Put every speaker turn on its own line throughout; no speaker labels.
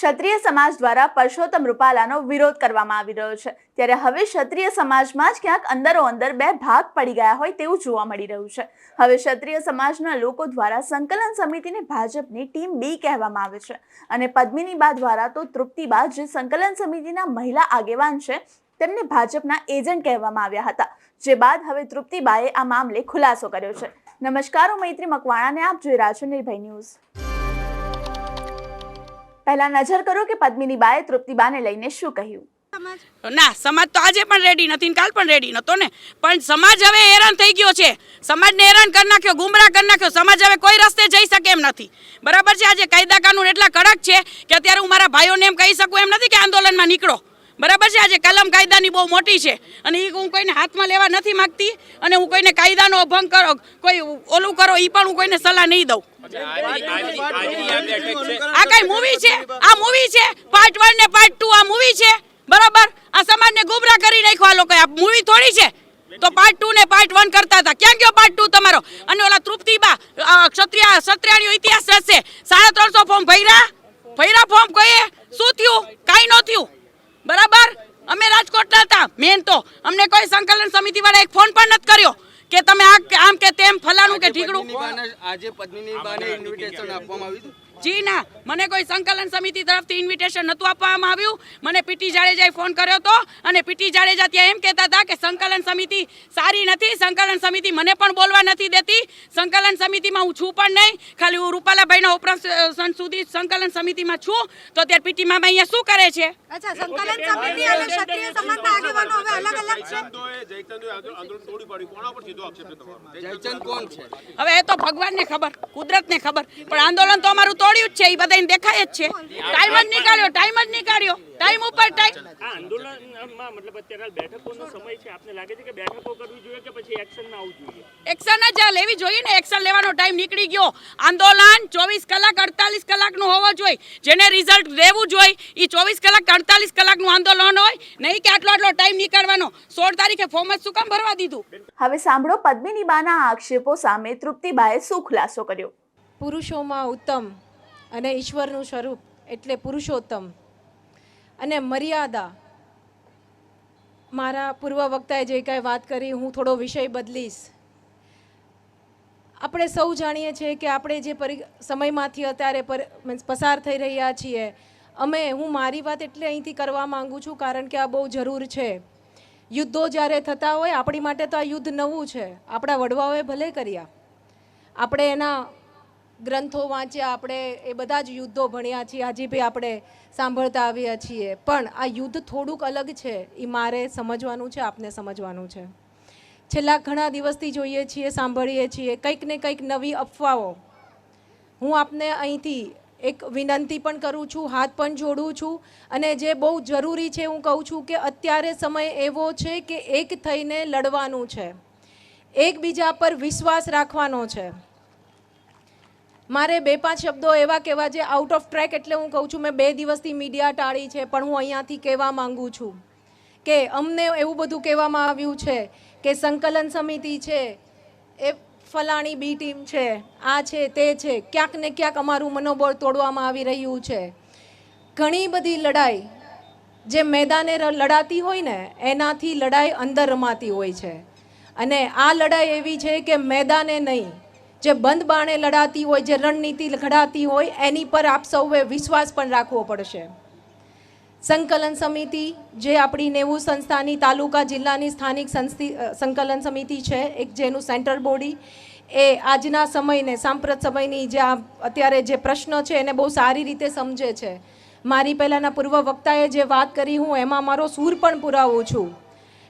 ક્ષત્રિય સમાજ દ્વારા પરસોત્તમ રૂપાલાનો વિરોધ કરવામાં આવી રહ્યો છે. ત્યારે હવે ક્ષત્રિય સમાજમાં જ ક્યાંક અંદરો અંદર બે ભાગ પડી ગયા હોય તેવું જોવા મળી રહ્યું છે. હવે ક્ષત્રિય સમાજના લોકો દ્વારા સંકલન સમિતિને ભાજપની ટીમ બી કહેવામાં આવે છે. અને પદ્મિની બા દ્વારા તો તૃપ્તિબા, જે સંકલન સમિતિના મહિલા આગેવાન છે, તેમને ભાજપના એજન્ટ કહેવામાં આવ્યા હતા. જે બાદ હવે તૃપ્તિબાએ આ મામલે ખુલાસો કર્યો છે. નમસ્કાર હું મૈત્રી મકવાણાને આપ જોઈ રહ્યા છો નિર્ભય ન્યૂઝ. પહેલા નજર કરો કે પદ્મિની બાએ તૃપ્તિબાને લઈને શું કહ્યું?
ના, સમાજ તો આજે પણ રેડી નથી કાલ પણ રેડી નતો ને. પણ સમાજ હવે હેરાન થઈ ગયો છે. સમાજને હેરાન કરી નાખ્યો, ગુમરાહ કરી નાખ્યો. સમાજ હવે કોઈ રસ્તે જઈ શકે એમ નથી. બરાબર છે, આજે કાયદા કાનૂન એટલા કડક છે કે અત્યારે હું મારા ભાઈઓને એમ કહી શકું એમ નથી કે આંદોલનમાં નીકળો. બરાબર છે? આજે કલમ કાયદાની બહુ મોટી છે. અને એ હું કોઈને હાથમાં લેવા નથી માગતી અને હું કોઈને કાયદાનો ભંગ કરો કોઈ ઓલું કરો એ પણ હું કોઈને સલાહ નહીં દઉં. આ કઈ મૂવી છે? આ મૂવી છે? પાર્ટ વન ને પાર્ટ ટુ આ મૂવી છે? બરાબર? આ સમાજને ગુમરા કરી નાખ્યો આ લોકો આ મૂવી થોડી છે? તો પાર્ટ ટુ ને પાર્ટ વન કરતા હતા. ક્યાં ગયો પાર્ટ ટુ તમારો? અને ઓલા તૃપ્તિબા ક્ષત્રિય ક્ષત્રિયાણીઓ ઇતિહાસ રહેશે સાડા ત્રણસો ફોર્મ ભૈરા ભૈરા ફોર્મ કહીએ શું થયું? કાંઈ ન થયું. અમે રાજકોટના હતા મેન તો. અમને કોઈ સંકલન સમિતિ વાળા એક ફોન પણ નથી કર્યો કે તમે આ આમ કે તેમ ફલાણું કે
ઢીકડું આજે પદ્મિની બાને ઇન્વિટેશન આપવામાં આવ્યું હતું.
જી ના મને કોઈ સંકલન સમિતિ તરફથી ઇન્વિટેશન નહોતું આપવામાં આવ્યું. મને પીટી જાડેજાએ ફોન કર્યો હતો અને પીટી જાડેજા ત્યાં એમ કહેતા હતા કે સંકલન સમિતિ સારી નથી સંકલન સમિતિ મને પણ બોલવા નથી દેતી. સંકલન સમિતિમાં હું છું પણ નહીં. ખાલી હું રૂપાલાભાઈના ઓપરેશન સુધી સંકલન સમિતિમાં છું. તો ત્યારે પીટી મામા અહીંયા શું કરે છે?
અચ્છા સંકલન સમિતિ અને ક્ષત્રિય સમાજના આગેવાનો હવે અલગ અલગ છે?
જયચંદ કોણ છે?
હવે એ તો ભગવાનને ખબર કુદરતને ખબર. પણ આંદોલન તો અમારું તોડ્યું જ છે એ બધાને દેખાય જ છે. ટાઈમ જ નીકાળ્યો ટાઈમ જ નીકાળ્યો. ટાઈમ ઉપર ટાઈમ
આંદોલનમાં મતલબ અત્યારે બેઠકોનો સમય છે આપને લાગે છે કે બેઠકો કરવી જોઈએ કે પછી એક્શનમાં આવવું જોઈએ?
એક્શન જ આ લેવી જોઈએ ને એક્શન લેવાનો ટાઈમ નીકળી ગયો. આંદોલન ચોવીસ કલાક અડતાલીસ કલાકનું હોવો જોઈએ. જેને રિઝલ્ટ દેવું જોઈએ એ ચોવીસ કલાક અડતાલીસ કલાકનું આંદોલન હોય નહીં કે આટલો આટલો ટાઈમ નીકળવાનો. સોળ તારીખે ફોર્મ જ શું કામ ભરવા દીધું?
હવે સાંભળો પદ્મિની બાના આક્ષેપો સામે તૃપ્તિબાએ શું ખુલાસો કર્યો?
પુરુષોમાં ઉત્તમ અને ઈશ્વરનું સ્વરૂપ એટલે પુરુષોત્તમ. અને મર્યાદા. મારા પૂર્વ વક્તાએ જે કાંઈ વાત કરી, હું થોડો વિષય બદલીશ. આપણે સૌ જાણીએ છીએ કે આપણે જે પરી, સમયમાંથી અત્યારે પર, મીન્સ પસાર થઈ રહ્યા છીએ, અમે, હું મારી વાત એટલે અહીંથી કરવા માંગુ છું કારણ કે આ બહુ જરૂર છે. યુદ્ધો જ્યારે થતા હોય, આપણી માટે તો આ યુદ્ધ નવું છે. આપણા વડવાઓએ ભલે કર્યા. આપણે એના ગ્રંથો વાંચ્યા આપણે એ બધા જ યુદ્ધો ભણ્યા છીએ હજી બી આપણે સાંભળતા આવ્યા છીએ. પણ આ યુદ્ધ થોડુંક અલગ છે, એ મારે સમજવાનું છે, આપને સમજવાનું છે. છેલ્લા ઘણા દિવસથી જોઈએ છીએ, સાંભળીએ છીએ, કંઈક ને કંઈક નવી અફવાઓ. હું આપને અહીંથી એક વિનંતી પણ કરું છું, હાથ પણ જોડું છું, અને જે બહુ જરૂરી છે હું કહું છું કે અત્યારે સમય એવો છે કે એક થઈને લડવાનું છે. એકબીજા પર વિશ્વાસ રાખવાનો છે. મારે બે પાંચ શબ્દો એવા કહેવા જે આઉટ ઓફ ટ્રેક એટલે હું કહું છું, મેં બે દિવસથી મીડિયા ટાળી છે, પણ હું અહીંયાથી કહેવા માંગુ છું કે અમને એવું બધું કહેવામાં આવ્યું છે કે સંકલન સમિતિ છે, એ ફલાણી બી ટીમ છે, આ છે, તે છે, ક્યાંક ને ક્યાંક અમારું મનોબળ તોડવામાં આવી રહ્યું છે. ઘણી બધી લડાઈ જે મેદાને લડાતી હોય ને, એનાથી લડાઈ અંદર રમાતી હોય છે. અને આ લડાઈ એવી છે કે મેદાને નહીં જે બંધ બાણે લડાતી હોય, જે રણનીતિ ઘડાતી હોય, એની પર આપ સૌએ વિશ્વાસ પણ રાખવો પડશે. સંકલન સમિતિ જે આપણી નેવું સંસ્થાની તાલુકા જિલ્લાની સ્થાનિક સંકલન સમિતિ છે, એક જેનું સેન્ટ્રલ બોડી, એ આજના સમયને, સાંપ્રત સમયની જે અત્યારે જે પ્રશ્ન છે, એને બહુ સારી રીતે સમજે છે. મારી પહેલાંના પૂર્વ વક્તાએ જે વાત કરી, હું એમાં મારો સૂર પણ પુરાવું છું.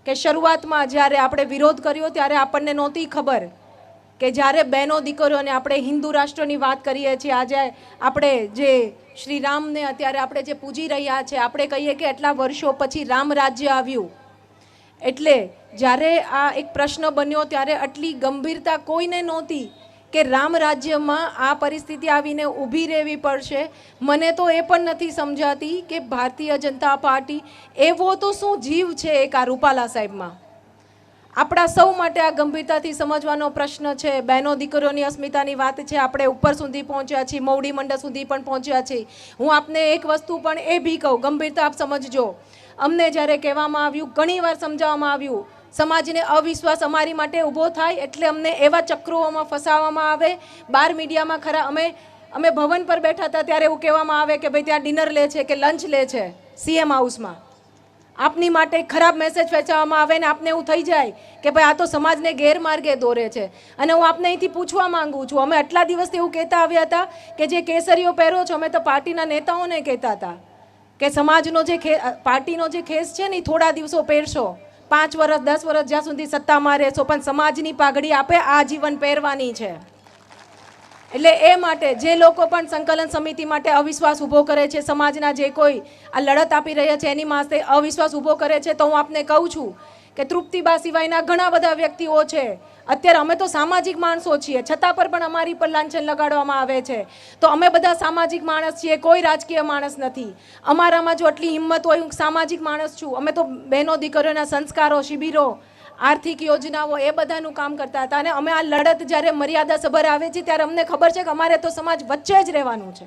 કે શરૂઆતમાં જ્યારે આપણે વિરોધ કર્યો, ત્યારે આપણને નહોતી ખબર કે જ્યારે બહેનો દીકરીઓને આપણે હિન્દુ રાષ્ટ્રની વાત કરીએ છીએ, આજે આપણે જે શ્રી રામને અત્યારે આપણે જે પૂજી રહ્યા છે, આપણે કહીએ કે એટલા વર્ષો પછી રામ રાજ્ય આવ્યું. એટલે જ્યારે આ એક પ્રશ્ન બન્યો, ત્યારે આટલી ગંભીરતા કોઈને નહોતી કે રામ રાજ્યમાં આ પરિસ્થિતિ આવીને ઊભી રહેવી પડશે. મને તો એ પણ નથી સમજાતી કે ભારતીય જનતા પાર્ટી એવો તો શું જીવ છે એક આ રૂપાલા સાહેબમાં? આપણા સૌ માટે આ ગંભીરતાથી સમજવાનો પ્રશ્ન છે. બહેનો, દીકરીઓની અસ્મિતાની વાત છે. આપણે ઉપર સુધી પહોંચ્યા છીએ મૌડી મંડળ સુધી પણ પહોંચ્યા છીએ. હું આપને એક વસ્તુ પણ એ બી કહું, ગંભીરતા આપ સમજજો. અમને જ્યારે કહેવામાં આવ્યું ઘણીવાર સમજાવવામાં આવ્યું, સમાજને અવિશ્વાસ અમારી માટે ઊભો થાય એટલે અમને એવા ચક્રોમાં ફસાવવામાં આવે. બાર મીડિયામાં ખરા, અમે અમે ભવન પર બેઠા હતા ત્યારે એવું કહેવામાં આવે કે ભાઈ ત્યાં ડિનર લે છે કે લંચ લે છે, સીએમ હાઉસમાં. આપની માટે ખરાબ મેસેજ વેચવામાં આવે ને આપને એવું થઈ જાય કે ભાઈ આ તો સમાજને ગેરમાર્ગે દોરે છે. અને હું આપને અહીંથી પૂછવા માંગુ છું, અમે આટલા દિવસથી એવું કહેતા આવ્યા હતા કે જે કેસરીઓ પહેરો છો, અમે તો પાર્ટીના નેતાઓને કહેતા હતા કે સમાજનો જે ખે પાર્ટીનો જે ખેસ છે ને થોડા દિવસો પહેરશો. પાંચ વર્ષ દસ વર્ષ જ્યાં સુધી સત્તામાં રહેશો પણ સમાજની પાઘડી આપે આ જીવન પહેરવાની છે. એટલે એ માટે જે લોકો પણ સંકલન સમિતિ માટે અવિશ્વાસ ઊભો કરે છે, સમાજના જે કોઈ આ લડત આપી રહ્યા છે, એની માસે અવિશ્વાસ ઊભો કરે છે, તો હું આપને કહું છું કે તૃપ્તિબા સિવાયના ઘણા બધા વ્યક્તિઓ છે. અત્યારે અમે તો સામાજિક માણસો છીએ, છતાં પર પણ અમારી પર લાંછન લગાડવામાં આવે છે. તો અમે બધા સામાજિક માણસ છીએ, કોઈ રાજકીય માણસ નથી. અમારામાં જો આટલી હિંમત હોય, હું સામાજિક માણસ છું. અમે તો બહેનો, દીકરીઓના સંસ્કારો, શિબિરો આર્થિક યોજનાઓ એ બધાનું કામ કરતા હતા અને અમે આ લડત જ્યારે મર્યાદા સભર આવે છે ત્યારે અમને ખબર છે કે અમારે તો સમાજ વચ્ચે જ રહેવાનું છે.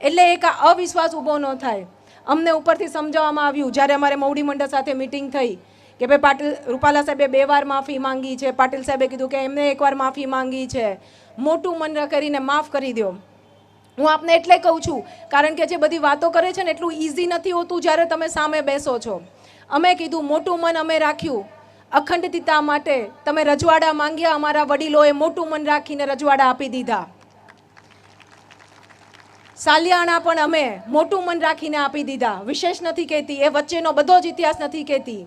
એટલે એક આ અવિશ્વાસ ઊભો ન થાય. અમને ઉપરથી સમજાવવામાં આવ્યું, જ્યારે અમારે મૌડી મંડળ સાથે મિટિંગ થઈ, કે ભાઈ પાટીલ, રૂપાલા સાહેબે બે વાર માફી માંગી છે. પાટીલ સાહેબે કીધું કે એમને એકવાર માફી માંગી છે. મોટું મન કરીને માફ કરી દો. હું આપને એટલે કહું છું, કારણ કે જે બધી વાતો કરે છે ને એટલું ઇઝી નથી હોતું જ્યારે તમે સામે બેસો છો. અમે કીધું, મોટું મન અમે રાખ્યું. અખંડિતતા માટે તમે રજવાડા માંગ્યા, અમારા વડીલોએ મોટું મન રાખીને રજવાડા આપી દીધા. સાલિયાણા પણ અમે મોટું મન રાખીને આપી દીધા. વિશેષ નથી કહેતી, એ વચ્ચેનો બધો જ ઇતિહાસ નથી કહેતી.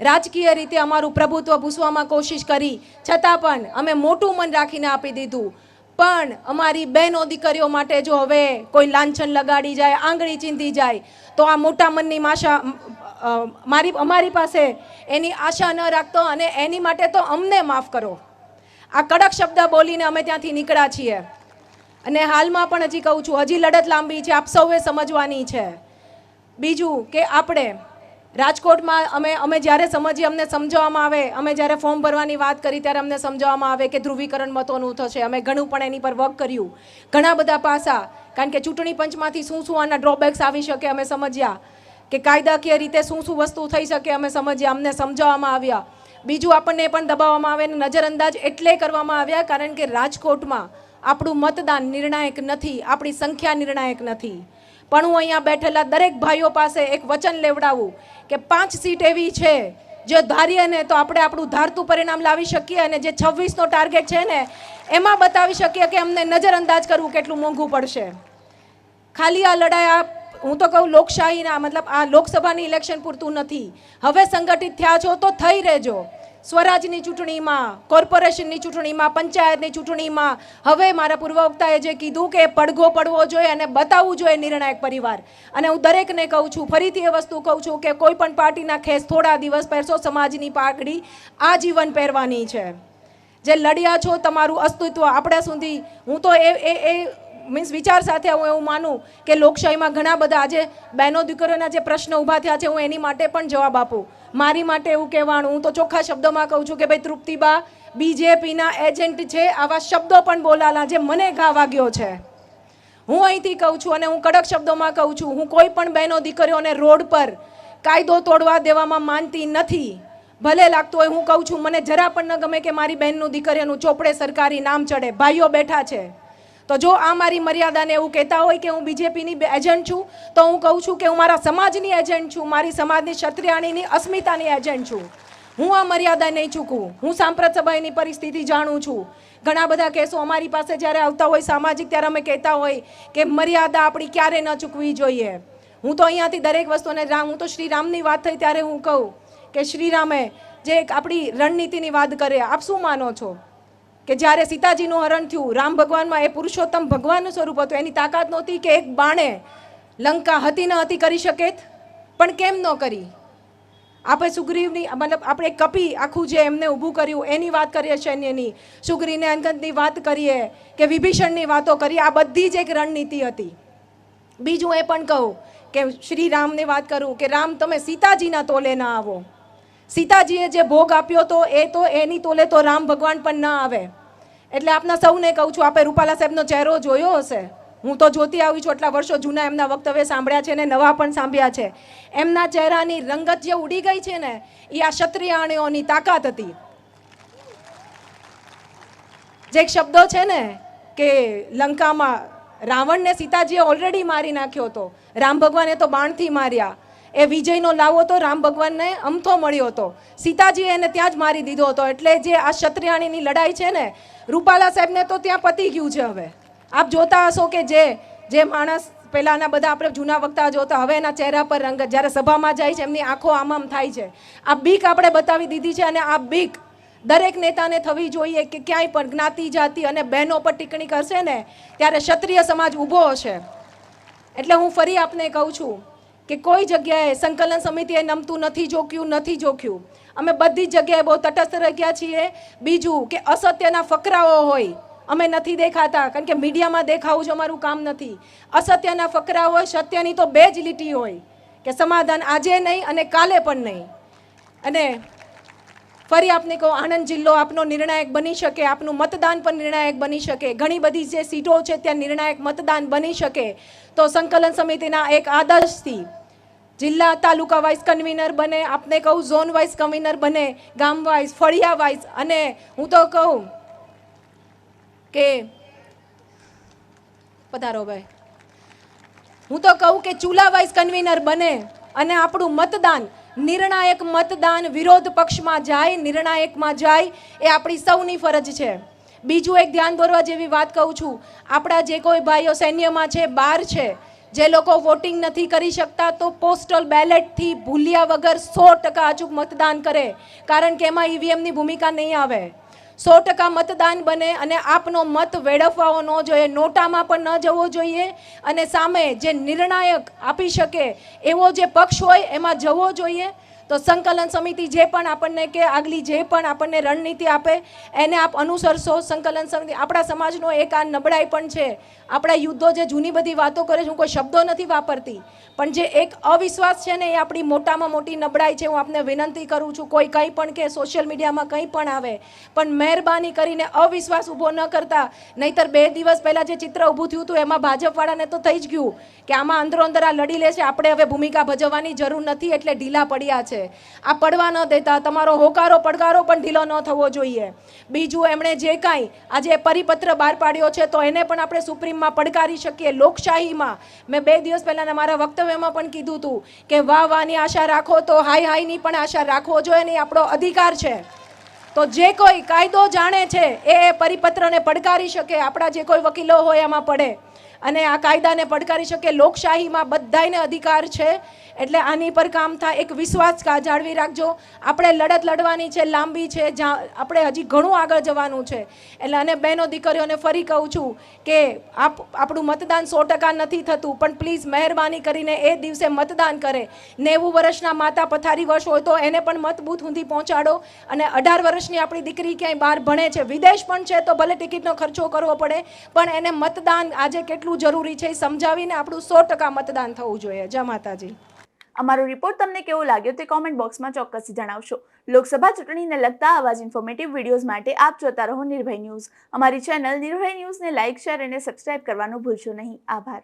રાજકીય રીતે અમારું પ્રભુત્વ ભૂસવામાં કોશિશ કરી, છતાં પણ અમે મોટું મન રાખીને આપી દીધું. પણ અમારી બહેનો દીકરીઓ માટે જો હવે કોઈ લાંછન લગાડી જાય, આંગળી ચીંધી જાય, તો આ મોટા મનની માશા મારી, અમારી પાસે એની આશા ન રાખતો અને એની માટે તો અમને માફ કરો. આ કડક શબ્દ બોલીને અમે ત્યાંથી નીકળ્યા છીએ. અને હાલમાં પણ હજી કહું છું, હજી લડત લાંબી છે, આપ સૌએ સમજવાની છે. બીજું કે આપણે રાજકોટમાં અમે અમે જ્યારે સમજીએ, અમને સમજાવવામાં આવે, અમે જ્યારે ફોર્મ ભરવાની વાત કરી ત્યારે અમને સમજાવવામાં આવે કે ધ્રુવીકરણ મતોનું થશે. અમે ઘણું પણ એની પર વર્ક કર્યું. ઘણા બધા પાસા, કારણ કે ચૂંટણી પંચમાંથી શું શું આના ડ્રોબેક્સ આવી શકે અમે સમજ્યા. કે કાયદાકીય રીતે શું શું વસ્તુ થઈ શકે અમે સમજ્યા, અમને સમજાવવામાં આવ્યા. બીજું આપણને પણ દબાવવામાં આવે અને નજરઅંદાજ એટલે કરવામાં આવ્યા, કારણ કે રાજકોટમાં આપણું મતદાન નિર્ણાયક નથી, આપણી સંખ્યા નિર્ણાયક નથી. પણ હું અહીંયા બેઠેલા દરેક ભાઈઓ પાસે એક વચન લેવડાવું કે પાંચ સીટ એવી છે, જે ધારીએ ને તો આપણે આપણું ધારતું પરિણામ લાવી શકીએ અને જે છવ્વીસનો ટાર્ગેટ છે ને, એમાં બતાવી શકીએ કે અમને નજરઅંદાજ કરવું કેટલું મોંઘું પડશે. ખાલી આ લડાઈ આ, હું તો કહું લોકશાહીના, મતલબ આ લોકસભાની ઇલેક્શન પૂરતું નથી. હવે સંગઠિત થયા છો તો થઈ રહેજો. સ્વરાજની ચૂંટણીમાં, કોર્પોરેશનની ચૂંટણીમાં, પંચાયતની ચૂંટણીમાં. હવે મારા પૂર્વવક્તાએ જે કીધું કે પડઘો પડવો જોઈએ અને બતાવવું જોઈએ નિર્ણાયક પરિવાર. અને હું દરેકને કહું છું, ફરીથી એ વસ્તુ કહું છું કે કોઈ પણ પાર્ટીના ખેસ થોડા દિવસ પહેરશો, સમાજની પાઘડી આજીવન પહેરવાની છે. જે લડ્યા છો, તમારું અસ્તિત્વ આપણા સુધી. હું તો એ એ મીન્સ વિચાર સાથે હું એવું માનું કે લોકશાહીમાં ઘણા બધા આજે બહેનો દીકરીઓના જે પ્રશ્ન ઊભા થયા છે, હું એની માટે પણ જવાબ આપું. મારી માટે એવું કહેવાનું, હું તો ચોખ્ખા શબ્દોમાં કહું છું કે ભાઈ તૃપ્તિબા બીજેપીના એજન્ટ છે, આવા શબ્દો પણ બોલાલા જે મને ઘા વાગ્યો છે. હું અહીંથી કહું છું અને હું કડક શબ્દોમાં કહું છું, હું કોઈ પણ બહેનો દીકરીઓને રોડ પર કાયદો તોડવા દેવામાં માનતી નથી. ભલે લાગતું હોય હું કહું છું, મને જરા પણ ન ગમે કે મારી બહેનનું દીકરીનું ચોપડે સરકારી નામ ચડે, ભાઈઓ બેઠા છે. તો જો આ મારી મર્યાદાને એવું કહેતા હોય કે હું બીજેપીની એજન્ટ છું, તો હું કહું છું કે હું મારા સમાજની એજન્ટ છું, મારી સમાજની ક્ષત્રિયાણીની અસ્મિતાની એજન્ટ છું. હું આ મર્યાદા નહીં ચૂકું હું સાંપ્રત સભાની પરિસ્થિતિ જાણું છું. ઘણા બધા કેસો અમારી પાસે જ્યારે આવતા હોય સામાજિક, ત્યારે અમે કહેતા હોય કે મર્યાદા આપણી ક્યારે ન ચૂકવી જોઈએ. હું તો અહીંયાથી દરેક વસ્તુને રામ, હું તો શ્રીરામની વાત થઈ ત્યારે હું કહું કે શ્રીરામે જે એક આપણી રણનીતિની વાત કરે, આપ શું માનો છો? કે જ્યારે સીતાજીનું હરણ થયું, રામ ભગવાનમાં એ પુરુષોત્તમ ભગવાનનું સ્વરૂપ હતું, એની તાકાત નહોતી કે એક બાણે લંકા હતી ન હતી કરી શકે પણ કેમ ન કરી? આપણે સુગ્રીવની, મતલબ આપણે કપી આખું જે એમને ઊભું કર્યું, એની વાત કરીએ સૈન્યની સુગ્રીને અંગતની વાત કરીએ કે વિભીષણની વાતો કરીએ, આ બધી જ એક રણનીતિ હતી. બીજું એ પણ કહું કે શ્રી રામની વાત કરું કે, રામ, તમે સીતાજીના તોલે ના આવો. સીતાજીએ જે ભોગ આપ્યો તો એ તો એની તોલે તો રામ ભગવાન પણ ન આવે. એટલે આપના સૌને કહું છું, આપે રૂપાલા સાહેબનો ચહેરો જોયો હશે? હું તો જોતી આવી છું, આટલા વર્ષો જૂના એમના વક્તવ્ય સાંભળ્યા છે ને નવા પણ સાંભળ્યા છે. એમના ચહેરાની રંગત જે ઉડી ગઈ છે ને, એ આ ક્ષત્રિયાણીઓની તાકાત હતી. જે શબ્દો છે ને કે લંકામાં રાવણને સીતાજીએ ઓલરેડી મારી નાખ્યો હતો. રામ ભગવાને તો બાણથી માર્યા. એ વિજયનો લાવો તો રામ ભગવાનને અમથો મળ્યો હતો. સીતાજીએ એને ત્યાં જ મારી દીધો હતો. એટલે જે આ ક્ષત્રિયાણીની લડાઈ છે ને, રૂપાલા સાહેબને તો ત્યાં પતી ગયું છે હવે. આપ જોતા હશો કે જે જે માણસ પહેલાંના બધા આપણે જૂના વક્તા જોતા, હવે એના ચહેરા પર રંગ, જ્યારે સભામાં જાય છે, એમની આંખો આમ આમ થાય છે. આ બીક આપણે બતાવી દીધી છે અને આ બીક દરેક નેતાને થવી જોઈએ કે ક્યાંય પણ જ્ઞાતિ, જાતિ અને બહેનો પર ટિપ્પણી કરશે ને, ત્યારે ક્ષત્રિય સમાજ ઊભો હશે. એટલે હું ફરી આપને કહું છું કે કોઈ જગ્યાએ સંકલન સમિતિએ નમતું નથી જોખ્યું નથી જોખ્યું અમે બધી જગ્યાએ બહુ તટસ્થ રહ્યા છીએ. બીજું કે અસત્યના ફકરાઓ હોય, અમે નથી દેખાતા, કારણ કે મીડિયામાં દેખાવું જ અમારું કામ નથી. અસત્યના ફકરા હોય, સત્યની તો બે જ લીટી હોય, કે સમાધાન આજે નહીં અને કાલે પણ નહીં. અને ફરી આપને કહું, આણંદ જિલ્લો આપનો નિર્ણાયક બની શકે, આપનું મતદાન પણ નિર્ણાયક બની શકે. ઘણી બધી જે સીટો છે, ત્યાં નિર્ણાયક મતદાન બની શકે. તો સંકલન સમિતિના એક આદર્શથી જિલ્લા તાલુકા વાઇઝ કન્વીનર બને, આપને કહું ઝોન વાઇઝ કન્વીનર બને, ગામ વાઇઝ ફળિયા વાઇઝ અને હું તો કહું કે પધારો ભાઈ. હું તો કહું કે ચૂલા વાઇઝ કન્વીનર બને અને આપણું મતદાન, નિર્ણાયક મતદાન વિરોધ પક્ષમાં જાય, નિર્ણાયકમાં જાય, એ આપણી સૌની ફરજ છે. બીજું એક ધ્યાન દોરવા જેવી વાત કહું છું. આપણા જે કોઈ ભાઈઓ સૈન્યમાં છે બહાર છે જે લોકો વોટિંગ નથી કરી શકતા તો પોસ્ટલ બેલેટથી ભૂલ્યા વગર સો ટકા અચૂક મતદાન કરે. કારણ કે એમાં ઈવીએમની ભૂમિકા નહીં આવે. સો ટકા મતદાન બને અને આપનો મત વેડફવાઓ ન જોઈએ, નોટામાં પણ ન જવો જોઈએ અને સામે જે નિર્ણાયક આપી શકે એવો જે પક્ષ હોય એમાં જવો જોઈએ. તો સંકલન સમિતિ જે પણ આપણને કે આગલી જે પણ આપણને રણનીતિ આપે, એને આપ અનુસરશો. સંકલન સમિતિ, આપણા સમાજનો એક આ નબળાઈ પણ છે. આપણા યુદ્ધો જે જૂની બધી વાતો કરે છે, હું કોઈ શબ્દો નથી વાપરતી. પણ જે એક અવિશ્વાસ છે ને એ આપણી મોટામાં મોટી નબળાઈ છે, હું આપને વિનંતી કરું છું, કોઈ કંઈ પણ કે સોશિયલ મીડિયામાં કંઈ પણ આવે, પણ મહેરબાની કરીને અવિશ્વાસ ઊભો ન કરતા. નહીતર બે દિવસ પહેલાં જે ચિત્ર ઊભું થયું હતું, એમાં ભાજપવાળાને તો થઈ જ ગયું કે આમાં અંદરો અંદર આ લડી લે છે, આપણે હવે ભૂમિકા ભજવવાની જરૂર નથી, એટલે ઢીલા પડ્યા છે. આ પડવા ન દેતા, તમારો હોકારો, પડકારો પણ ઢીલો ન થવો જોઈએ. બીજું એમણે જે કાંઈ આજે પરિપત્ર બહાર પાડ્યો છે, તો એને પણ આપણે સુપ્રીમમાં પડકારી શકીએ લોકશાહીમાં. મેં બે દિવસ પહેલાંના મારા વક્તવ્યમાં પણ કીધું હતું કે વાહ, વાહની આશા રાખો તો હાય, હાયની પણ આશા રાખવો જોઈએ ને આપણો અધિકાર છે. તો જે કોઈ કાયદો જાણે છે, એ પરિપત્રને પડકારી શકે, આપણા જે કોઈ વકીલો હોય એમાં પડે. અને આ કાયદાને પડકારી શકે, લોકશાહીમાં બધાયને અધિકાર છે, એટલે આની પર કામ થાય, એક વિશ્વાસ જાળવી રાખજો. આપણે લડત લડવાની છે, લાંબી છે જ્યાં આપણે હજી ઘણું આગળ જવાનું છે. એટલે અને બહેનો દીકરીઓને ફરી કહું છું કે આપ, આપણું મતદાન સો ટકા નથી થતું, પણ પ્લીઝ મહેરબાની કરીને એ દિવસે મતદાન કરે. નેવું વર્ષના માતા પથારી વર્ષ હોય તો એને પણ મતબૂથ સુધી પહોંચાડો અને અઢાર વર્ષની આપણી દીકરી ક્યાંય બહાર ભણે છે, વિદેશ પણ છે, તો ભલે ટિકિટનો ખર્ચો કરવો પડે, પણ એને મતદાન આજે કેટલું જરૂરી છે એ સમજાવીને આપણું સો ટકા મતદાન થવું જોઈએ. જય માતાજી.
અમારો રિપોર્ટ તમને કેવો લાગ્યો તે કોમેન્ટ બોક્સમાં ચોક્કસથી જણાવશો. લોકસભા ચૂંટણીને લગતા આવા જ ઇન્ફોર્મેટિવ વિડીયોઝ માટે આપ જોતા રહો નિર્ભય ન્યૂઝ. અમારી ચેનલ નિર્ભય ન્યૂઝને લાઇક શેર અને સબસ્ક્રાઇબ કરવાનું ભૂલશો નહીં. આભાર.